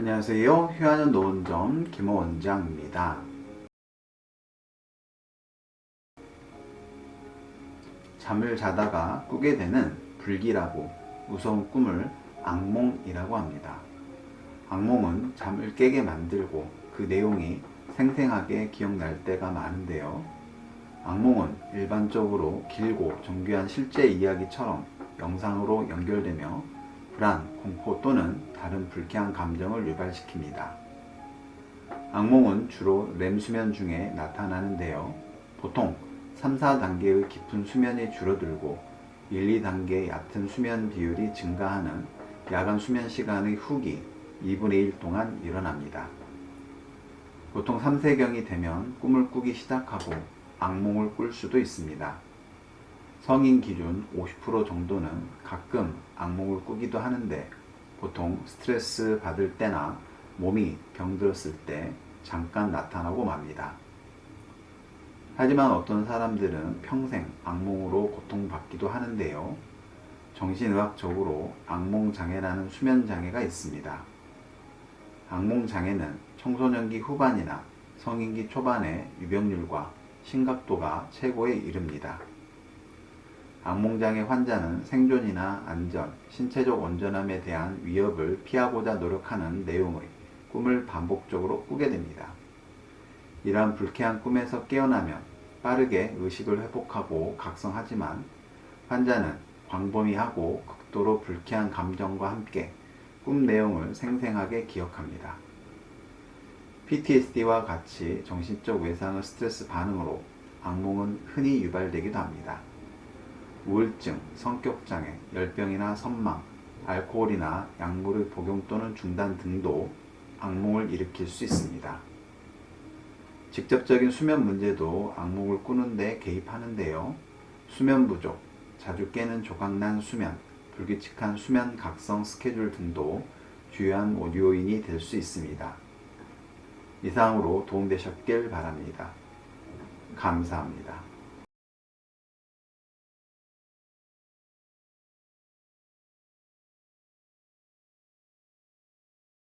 안녕하세요. 휴하는 노은점 김호 원장입니다. 잠을 자다가 꾸게 되는 불기라고 무서운 꿈을 악몽이라고 합니다. 악몽은 잠을 깨게 만들고 그 내용이 생생하게 기억날 때가 많은데요. 악몽은 일반적으로 길고 정교한 실제 이야기처럼 영상으로 연결되며 불안, 공포 또는 다른 불쾌한 감정을 유발시킵니다. 악몽은 주로 렘 수면 중에 나타나는데요. 보통 3, 4단계의 깊은 수면이 줄어들고 1, 2단계의 얕은 수면 비율이 증가하는 야간 수면 시간의 후기 2분의 1 동안 일어납니다. 보통 3세경이 되면 꿈을 꾸기 시작하고 악몽을 꿀 수도 있습니다. 성인 기준 50% 정도는 가끔 악몽을 꾸기도 하는데 보통 스트레스 받을 때나 몸이 병들었을 때 잠깐 나타나고 맙니다. 하지만 어떤 사람들은 평생 악몽으로 고통받기도 하는데요. 정신의학적으로 악몽장애라는 수면장애가 있습니다. 악몽장애는 청소년기 후반이나 성인기 초반의 유병률과 심각도가 최고에 이릅니다. 악몽장애 환자는 생존이나 안전, 신체적 온전함에 대한 위협을 피하고자 노력하는 내용의 꿈을 반복적으로 꾸게 됩니다. 이러한 불쾌한 꿈에서 깨어나면 빠르게 의식을 회복하고 각성하지만 환자는 광범위하고 극도로 불쾌한 감정과 함께 꿈 내용을 생생하게 기억합니다. PTSD와 같이 정신적 외상의 스트레스 반응으로 악몽은 흔히 유발되기도 합니다. 우울증, 성격장애, 열병이나 선망, 알코올이나 약물의 복용 또는 중단 등도 악몽을 일으킬 수 있습니다. 직접적인 수면 문제도 악몽을 꾸는데 개입하는데요. 수면 부족, 자주 깨는 조각난 수면, 불규칙한 수면 각성 스케줄 등도 주요한 요인이 될 수 있습니다. 이상으로 도움되셨길 바랍니다. 감사합니다.